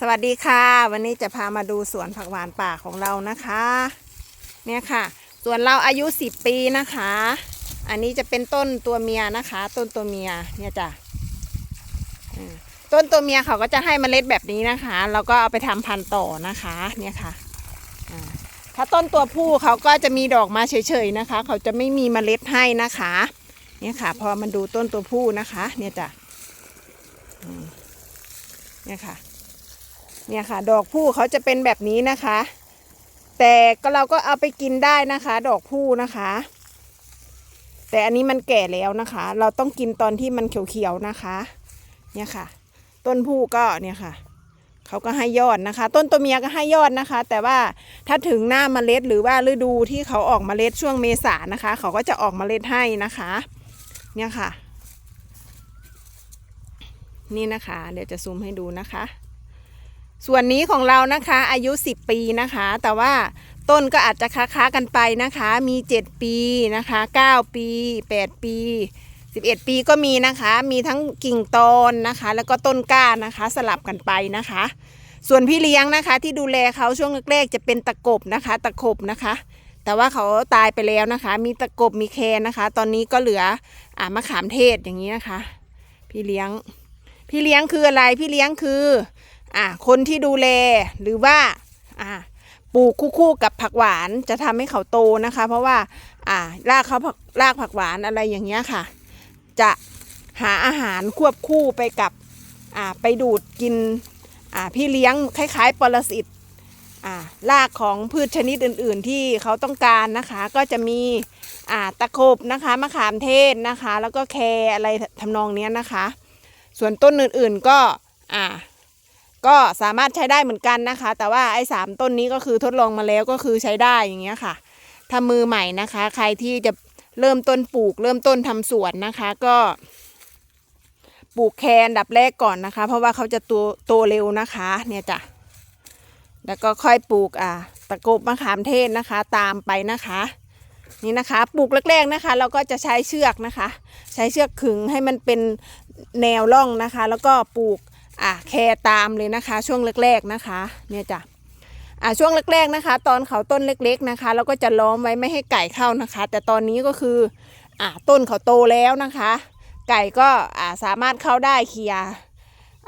สวัสดีค่ะ วันนี้จะพามาดูสวนผักหวานป่าของเรานะคะ เนี่ยค่ะ สวนเราอายุ 10 ปีนะคะ อันนี้จะเป็นต้นตัวเมียนะคะ ต้นตัวเมียเนี่ยจ้ะต้นตัวเมียเขาก็จะให้เมล็ดแบบนี้นะคะแล้วก็เอาไปทำพันธุ์ต่อนะคะเนี่ยค่ะถ้าต้นตัวผู้เขาก็จะมีดอกมาเฉยๆนะคะ เขาจะไม่มีเมล็ดให้นะคะ เนี่ยค่ะ พอมันดูต้นตัวผู้นะคะ เนี่ยจ้ะเนี่ยค่ะ เนี่ยค่ะ ดอกผู้เขาจะเป็นแบบนี้นะคะ แต่ก็เราก็เอาไปกินได้นะคะ ดอกผู้นะคะ แต่อันนี้มันแก่แล้วนะคะ เราต้องกินตอนที่มันเขียวๆนะคะ เนี่ยค่ะ ต้นผู้ก็เนี่ยค่ะเขาก็ให้ยอดนะคะ ต้นตัวเมียก็ให้ยอดนะคะ แต่ว่าถ้าถึงหน้าเมล็ดหรือว่าฤดูที่เขาออกเมล็ดช่วงเมษานะคะ เขาก็จะออกเมล็ดให้นะคะ เนี่ยค่ะ นี่นะคะ เดี๋ยวจะซูมให้ดูนะคะ ส่วนนี้ของเรานะคะอายุ 10 ปีนะคะ แต่ว่าต้นก็อาจจะค้าๆกันไปนะคะ มี 7 ปีนะคะ 9 ปี 8 ปี 11 ปีก็มีนะคะ มีทั้งกิ่งตอนนะคะ แล้วก็ต้นก้านะคะ สลับกันไปนะคะ ส่วนพี่เลี้ยงนะคะ ที่ดูแลเขาช่วงแรกๆจะเป็นตะกบนะคะ ตะขบนะคะ แต่ว่าเขาตายไปแล้วนะคะ มีตะกบมีแคนนะคะ ตอนนี้ก็เหลืออ่ามะขามเทศอย่างนี้นะคะ พี่เลี้ยง พี่เลี้ยงคืออะไรพี่เลี้ยงคือ อ่าคนที่ดูแลหรือว่าอ่าปลูกคู่ๆกับผักหวานจะทำให้เขาโตนะคะ เพราะว่าอ่ารากเขาผักรากผักหวานอะไรอย่างเงี้ยค่ะ จะหาอาหารควบคู่ไปกับอ่าไปดูดกินอ่าพี่เลี้ยงคล้ายๆปรสิตอ่ารากของพืชชนิดอื่นๆ ที่เขาต้องการนะคะ ก็จะมีอ่าตะขบนะคะมะขามเทศนะคะ แล้วก็แครอะไรทำนองเนี้ยนะคะ ส่วนต้นอื่นๆก็อ่า ก็สามารถใช้ได้เหมือนกันนะคะ แต่ว่าไอ้สามต้นนี้ก็คือทดลองมาแล้วก็คือใช้ได้อย่างเงี้ยค่ะถ้ามือใหม่นะคะ ใครที่จะเริ่มต้นปลูก เริ่มต้นทำสวนนะคะ ก็ ปลูกแคนดับแรกก่อนนะคะ เพราะว่าเขาจะโตโตเร็วนะคะ เนี่ยจ้ะแล้วก็ค่อยปลูกอ่าตะกบมะขามเทศนะคะ ตามไปนะคะ นี่นะคะ ปลูกแรกๆนะคะ เราก็จะใช้เชือกนะคะ ใช้เชือกขึงให้มันเป็นแนวร่องนะคะ แล้วก็ปลูก อะแคร์ตามเลยนะคะ ช่วงแรกๆนะคะ เนี่ยจ้ะอะช่วงแรกๆนะคะ ตอนเขาต้นเล็กๆนะคะเราก็จะล้อมไว้ไม่ให้ไก่เข้านะคะ แต่ตอนนี้ก็คืออะต้นเขาโตแล้วนะคะ ไก่ก็อะสามารถเข้าได้เคลีย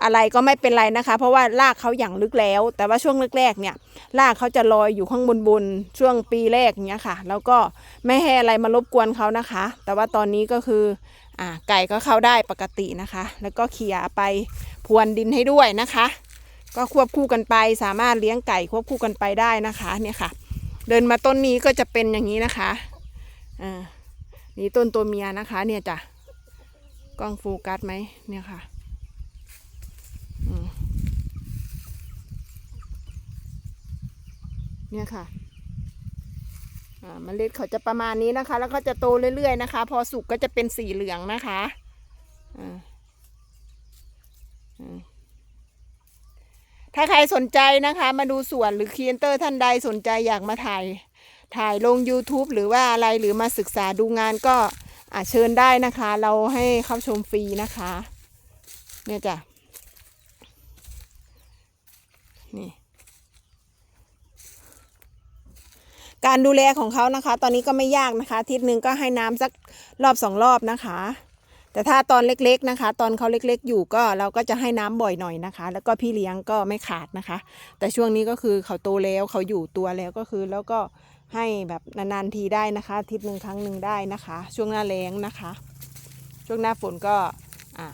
อะไรก็ไม่เป็นไรนะคะ เพราะว่ารากเขาอย่างลึกแล้ว แต่ว่าช่วงแรกๆเนี่ยรากเขาจะลอยอยู่ข้างบนบนๆช่วงปีแรกเนี้ยค่ะ แล้วก็ไม่ให้อะไรมารบกวนเขานะคะ แต่ว่าตอนนี้ก็คือ อะไก่ก็เข้าได้ปกตินะคะ แล้วก็เคลียไปพรวนดินให้ด้วยนะคะ ก็ควบคู่กันไปสามารถเลี้ยงไก่ควบคู่กันไปได้นะคะเนี่ยค่ะ เดินมาต้นนี้ก็จะเป็นอย่างนี้นะคะอ่านี่ต้นตัวเมียนะคะเนี่ยจ้ะกล้องโฟกัสไหมเนี่ยค่ะเนี่ยค่ะ เมล็ดเขาจะประมาณนี้นะคะ แล้วก็จะโตเรื่อยๆนะคะ พอสุกก็จะเป็นสีเหลืองนะคะอ่ถ้าใครสนใจนะคะ มาดูสวนหรือครีเอนเตอร์ท่านใดสนใจอยากมาถ่ายถ่ายลง YouTube หรือว่าอะไรหรือมาศึกษาดูงานก็เชิญได้นะคะ เราให้เข้าชมฟรีนะคะ เนี่ยจ้ะนี่ การดูแลของเขานะคะ ตอนนี้ก็ไม่ยากนะคะ ทิศหนึ่งก็ให้น้ำสักรอบสองรอบนะคะ แต่ถ้าตอนเล็กๆนะคะ ตอนเขาเล็กๆอยู่ก็เราก็จะให้น้ำบ่อยหน่อยนะคะ แล้วก็พี่เลี้ยงก็ไม่ขาดนะคะ แต่ช่วงนี้ก็คือเขาโตแล้วเขาอยู่ตัวแล้วก็คือ แล้วก็ให้แบบนานๆทีได้นะคะ ทิตย์หนึ่งครั้งหนึ่งได้นะคะ ช่วงหน้าแล้งนะคะ ช่วงหน้าฝนก็อะ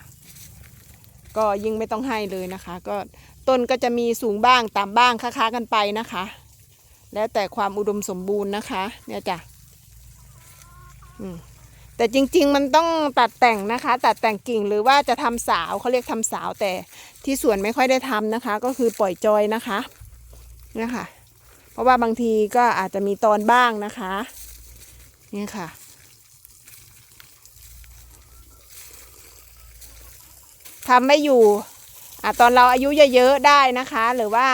ก็ยิ่งไม่ต้องให้เลยนะคะ ก็ต้นก็จะมีสูงบ้างต่ำบ้างค้าๆกันไปนะคะ แล้วแต่ความอุดมสมบูรณ์นะคะ เนี่ยจ้ะแต่จริง ๆ มันต้องตัดแต่งนะคะ ตัดแต่งกิ่งหรือว่าจะทำสาวเขาเรียกทำสาวแต่ที่สวนไม่ค่อยได้ทำนะคะ ก็คือปล่อยจอยนะคะเนี่ยค่ะ เพราะว่าบางทีก็อาจจะมีตอนบ้างนะคะนี่ค่ะทำไม่อยู่อตอนเราอายุเยอะๆได้นะคะ หรือว่า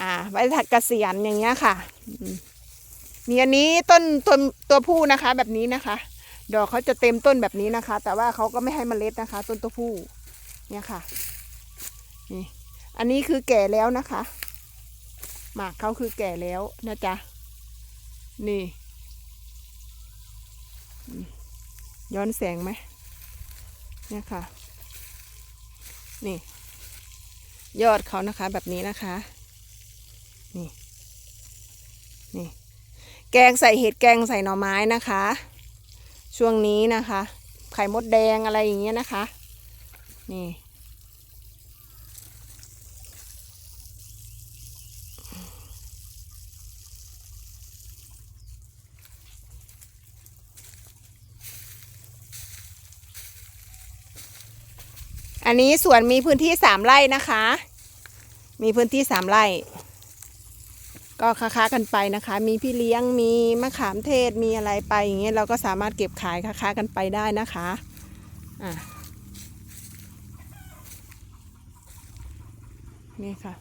อ่าไว้ถัดเกษียณอย่างเงี้ยค่ะมีอันนี้ต้นตัวตัวผู้นะคะ แบบนี้นะคะ ดอกเขาจะเต็มต้นแบบนี้นะคะ แต่ว่าเขาก็ไม่ให้เมล็ดนะคะ ต้นตัวผู้เนี่ยค่ะนี่อันนี้คือแก่แล้วนะคะหมากเขาคือแก่แล้วนะจ๊ะนี่ ย้อนแสงไหมเนี่ยค่ะ นี่ ยอดเขานะคะแบบนี้นะคะ นี่ นี่ แกงใส่เห็ดแกงใส่หน่อไม้นะคะ ช่วงนี้นะคะ ไข่มดแดงอะไรอย่างเงี้ยนะคะ นี่อันนี้สวนมีพื้นที่สามไร่นะคะ มีพื้นที่สามไร่ ก็ค้าๆกันไปนะคะ มีพี่เลี้ยงมีมะขามเทศมีอะไรไปอย่างเงี้ยเราก็สามารถเก็บขายค้าๆกันไปได้นะคะอะนี่ค่ะ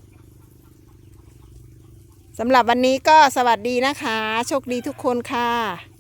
สำหรับวันนี้ก็สวัสดีนะคะ โชคดีทุกคนค่ะ